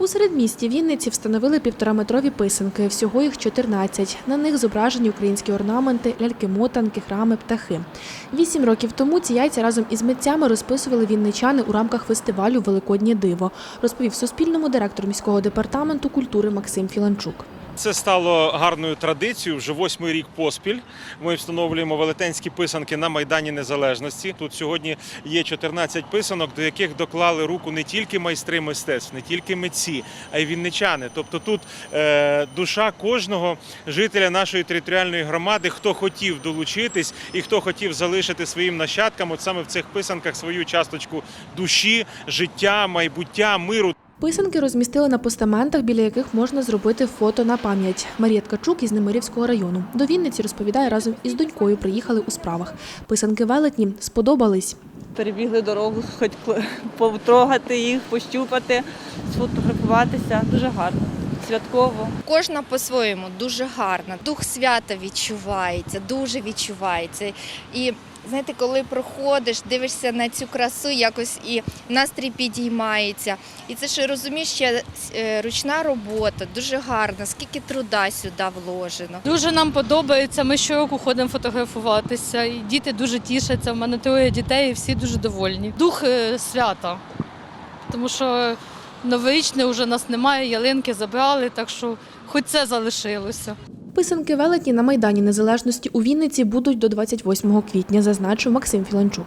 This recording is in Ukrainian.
У середмісті Вінниці встановили півтораметрові писанки. Всього їх 14. На них зображені українські орнаменти, ляльки-мотанки, храми, птахи. Вісім років тому ці яйця разом із митцями розписували вінничани у рамках фестивалю Великоднє диво, розповів Суспільному директор міського департаменту культури Максим Філанчук. Це стало гарною традицією. Вже восьмий рік поспіль. Ми встановлюємо велетенські писанки на Майдані Незалежності. Тут сьогодні є 14 писанок, до яких доклали руку не тільки майстри мистецтв, не тільки митці, а й вінничани. Тобто тут е, душа кожного жителя нашої територіальної громади, хто хотів долучитись і хто хотів залишити своїм нащадкам, от саме в цих писанках свою часточку душі, життя, майбуття, миру. Писанки розмістили на постаментах, біля яких можна зробити фото на пам'ять. Марія Ткачук із Немирівського району. До Вінниці розповідає, разом із донькою приїхали у справах. Писанки велетні сподобались. перебігли дорогу, хоч потрогати їх, пощупати, сфотографуватися. Дуже гарно, святково. Кожна по-своєму дуже гарна. Дух свята відчувається, дуже відчувається. І знаєте, коли проходиш, дивишся на цю красу, якось і настрій підіймається. І це ж розумієш, ще е, ручна робота, дуже гарна, скільки труда сюди вложено. Дуже нам подобається. Ми щороку ходимо фотографуватися, і діти дуже тішаться. У мене троє дітей, і всі дуже довольні. Дух е, свята, тому що новорічне вже нас немає, ялинки забрали, так що хоч це залишилося. Писанки велетні на Майдані Незалежності у Вінниці будуть до 28 квітня, зазначив Максим Філанчук.